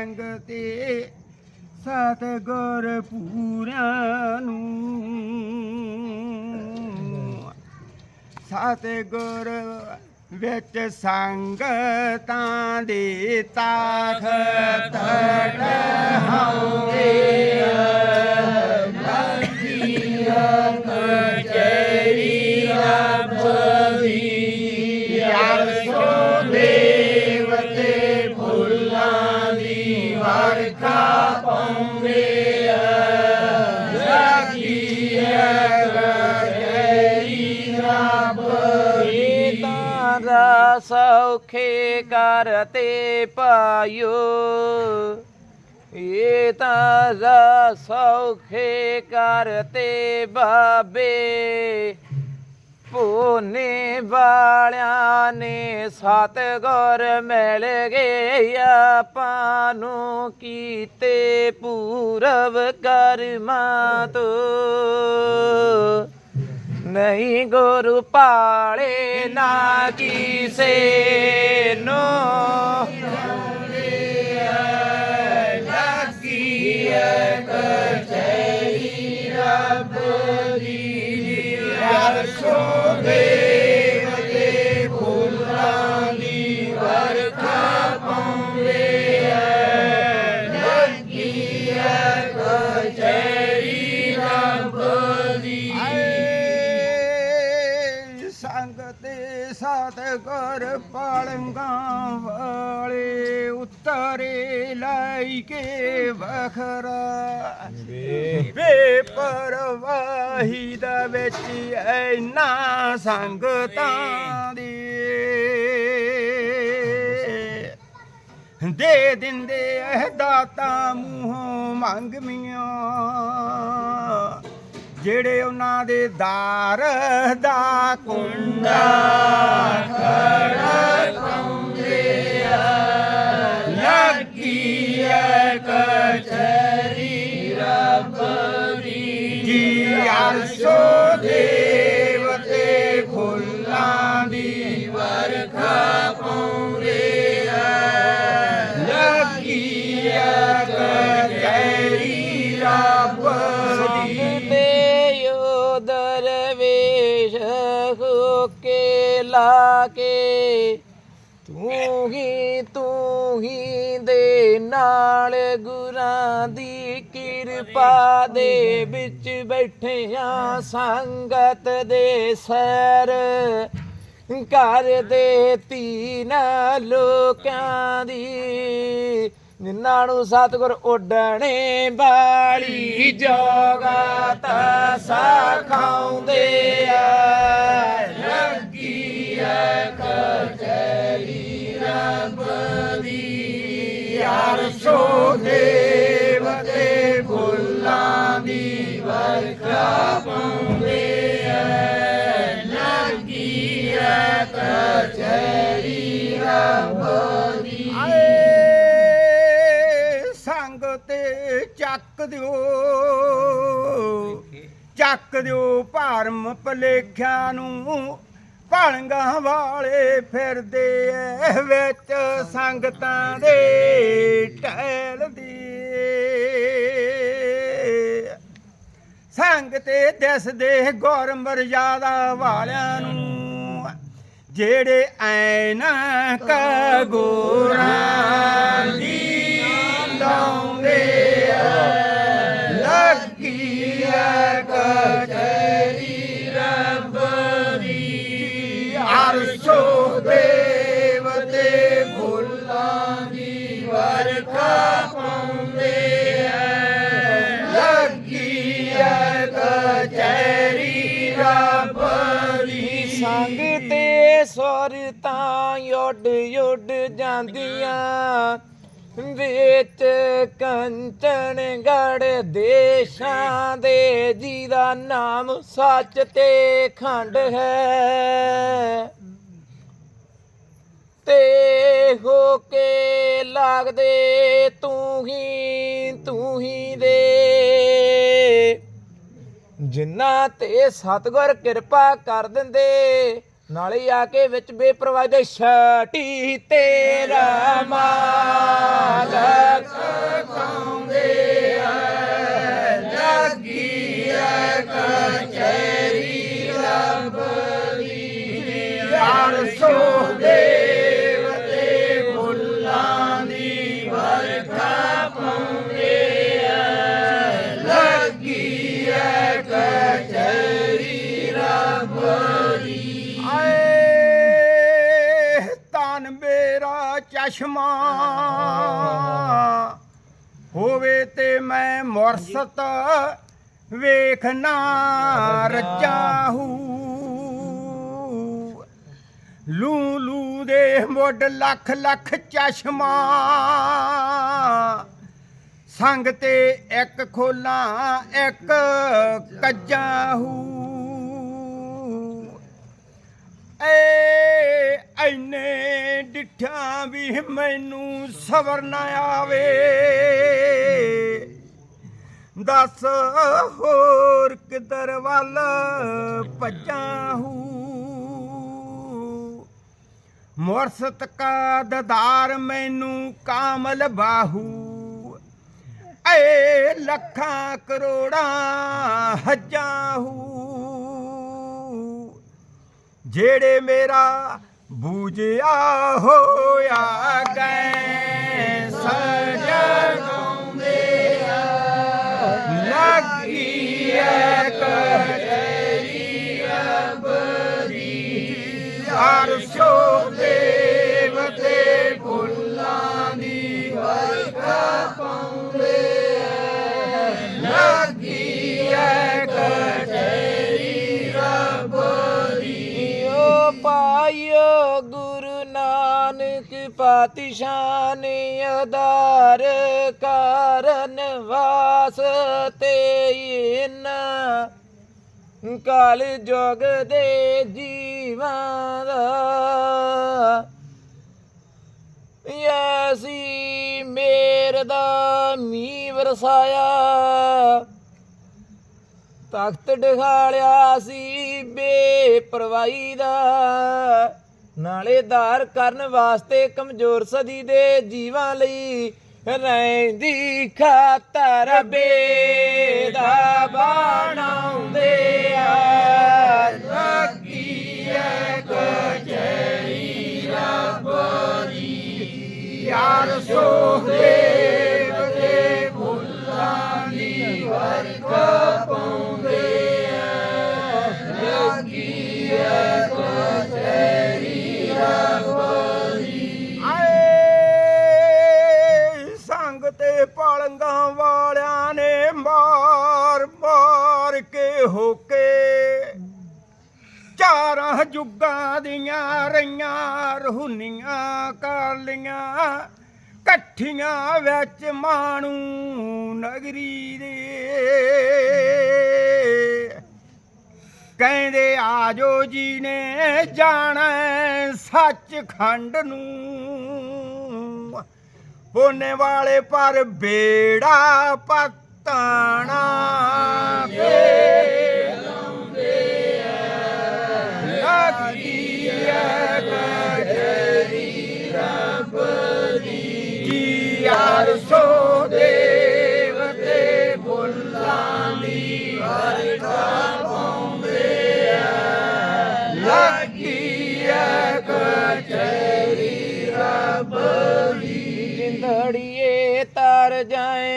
ਸੰਗ ਤੇ ਸਤ ਗੁਰ ਪੂਰਿਆਂ ਨੂੰ। ਸਤ ਗੁਰ ਵਿੱਚ ਸੰਗਤਾਂ ਦੇ ਤਾਖਤ ਕਹਾਉਂਦੇ ਯਾਰ ਸੌਖੇ ਕਰਤੇ ਪਾਇਓ। ਇਹ ਤਾਂ ਸੌਖੇ ਕਰਤੇ ਬਾਬੇ। ਪੋਨੇ ਵਾਲਿਆਂ ਨੇ ਸਤਗੁਰ ਮਿਲ ਗਏ ਆਪਾਂ ਨੂੰ ਕੀਤੇ ਪੂਰਵ ਕਰਮਾਂ ਤੋਂ। ਨਹੀਂ ਗੁਰੂ ਪਾਲੇ ਨਾ ਕੀਸੇ ਪਾਲੰਗਾਂ ਵਾਲੇ ਉਤਰੇ ਲਾਈ ਕੇ ਵਖਰਾ। ਵੇ ਪਰਵਾਹੀ ਦਾ ਵਿੱਚ ਐਨਾ ਸੰਗਤਾਂ ਦੀ। ਦੇ ਦਿੰਦੇ ਐ ਦਾਤਾ ਮੂੰਹੋਂ ਮੰਗ ਮੀਆਂ। ਜਿਹੜੇ ਉਹਨਾਂ ਦੇ ਦਾਰ ਦਾ ਕੁੰਡਾ ਖੜਕਾਉਂਦੇ ਆ। ਲੱਗੀ ਐ ਕਚਰੀ ਰੱਬ ਦੀ ਜੀ ਅਰਸ਼ੋ ਕੇ ਲਾ ਕੇ ਤੂੰ ਹੀ ਤੂੰ ਹੀ ਦੇ ਨਾਲ ਗੁਰਾਂ ਦੀ ਕਿਰਪਾ ਦੇ ਵਿੱਚ ਬੈਠਿਆਂ ਸੰਗਤ ਦੇ ਸਰ ਕਰਦੇ ਤੀਨ ਲੋਕਾਂ ਦੀ। ਜਿਨ੍ਹਾਂ ਨੂੰ ਸਤਿਗੁਰ ਉੱਡਣੇ ਜੋਗਾ ਤਾਂ ਸਖਾਉਂਦੇ ਆ। ਲੱਗੀ ਕਚਰੀ ਰੱਬ ਦੀ ਯਾਰ ਸੋ ਦੇਵ ਤੇ ਫੁੱਲਾਂ ਦੀ ਵਰਖਾ ਪਾਉਂਦੇ ਐ ਲੱਗੀ ਐ ਕਚਰੀ ਰੱਬ ਦੀ ਸੰਗ ਤੇ ਚੱਕ ਦਿਓ। ਚੱਕ ਦਿਓ ਭਰਮ ਭਲੇਖਿਆਂ ਨੂੰ। ਭਲੰਗਾਂ ਵਾਲੇ ਫਿਰਦੇ ਐ, ਵਿੱਚ ਸੰਗਤਾਂ ਦੇ ਟਹਿਲ ਦੀ ਸੰਗ ਤੇ ਦਿਸਦੇ ਗੁਰ ਮਰਜ਼ਾਦਾ ਵਾਲਿਆਂ ਨੂੰ, ਜਿਹੜੇ ਐਨ ਕਗੋਰਾਂ ਦੀ ਸੰਗ ਤੇ ਸੁਰਤਾਂ ਉੱਡ ਉੱਡ ਜਾਂਦੀਆਂ। ਵਿੱਚ ਕੰਚਨ ਗੜ ਦੇਸ਼ਾਂ ਦੇ, ਜਿਹਦਾ ਨਾਮ ਸੱਚ ਤੇ ਖੰਡ ਹੈ। ਤੇ ਹੋ ਕੇ ਲੱਗਦੇ ਤੂੰ ਹੀ ਤੂੰ ਹੀ ਦੇ। ਜਿਨ੍ਹਾਂ ਤੇ ਸਤਗੁਰ ਕਿਰਪਾ ਕਰ ਦਿੰਦੇ ਨਾਲੇ ਆ ਕੇ ਵਿੱਚ ਬੇਪਰਵਾਹ ਦੇ ਛਾਟੀ ਤੇਰਾ ਮੈਂ ਮੁਰਸਤ ਵੇਖਣਾ ਰਚਾਹੂ ਲੂ ਲੂ ਦੇ ਮੁੱਢ ਲੱਖ ਲੱਖ ਚਸ਼ਮਾ। ਸੰਗ ਤੇ ਇੱਕ ਖੋਲਾਂ, ਇੱਕ ਕੱਜਾਹੂ। ਏ ਐਨੇ ਡਿਠਾਂ ਵੀ ਮੈਨੂੰ ਸਬਰ ਨਾ ਆਵੇ। ਦੱਸ ਹੋਰ ਕਿਧਰ ਵੱਲ ਭੱਜਾਂ ਹੂ ਮੁਰਸਤ ਕਾ ਦਦਾਰ ਮੈਨੂੰ ਕਾਮਲ ਬਾਹੂ। ਏ ਲੱਖਾਂ ਕਰੋੜਾਂ ਹੱਜਾਂ ਹੂੰ ਜਿਹੜੇ ਮੇਰਾ ਬੂਝਿਆ ਹੋਇਆ ਗਏ ਸਜਗਾਉਂਦੇ ਲੱਗੀ ਐ ਕਚੈਰੀ ਅਬਦੀ। ਅਰਸ਼ੋ ਪਾਤਸ਼ਾਹ ਨੇ ਆਧਾਰ ਕਾਰਨ ਵਾਸਤੇ ਇਨਾ ਕਾਲ ਜੋਗ ਦੇ ਜੀਵਾਂ ਦਾ। ਐਸੀ ਮੇਰ ਦਾ ਮੀਂਹ ਵਰਸਾਇਆ, ਤਖਤ ਡਿਖਾਲਿਆ ਸੀ ਬੇਪਰਵਾਹੀ ਦਾ। ਨਾਲੇ ਧਾਰ ਕਰਨ ਵਾਸਤੇ ਕਮਜ਼ੋਰ ਸਦੀ ਦੇ ਜੀਵਾਂ ਲਈ ਰਹਿੰਦੀ ਖਾਤਰ ਬੇਦਾ ਬਣਾਉਂਦੇ ਆ। ਲੱਗੀ ਐ ਕਚੈਰੀ ਰੱਬ ਦੀ ਯਾਰ ਸੋ ਤੇ ਵਾਲਿਆਂ ਨੇ ਮਾਰ ਮਾਰ ਕੇ ਹੋਕੇ ਚਾਰਾਂ ਜੁਗਾਂ ਦੀਆਂ ਰਈਆਂ ਰਹੁਨੀਆਂ ਕਰ ਲੀਆਂ ਇਕੱਠੀਆਂ ਵਿੱਚ ਮਾਣੂ ਨਗਰੀ ਦੇ। ਕਹਿੰਦੇ ਆਜੋ ਜੀ ਨੇ ਜਾਣਾ ਸੱਚ ਖੰਡ ਨੂੰ। ਪੋਨੇ ਵਾਲੇ ਪਰ ਬੇੜਾ ਪਤਣਾ। ਤੇ ਲੱਗੀ ਐ ਕਜਰੀ ਰੱਬ ਦੀ ਜੀ ਅਰਸੋ ਦੇਵਤੇ ਕਜਰੀ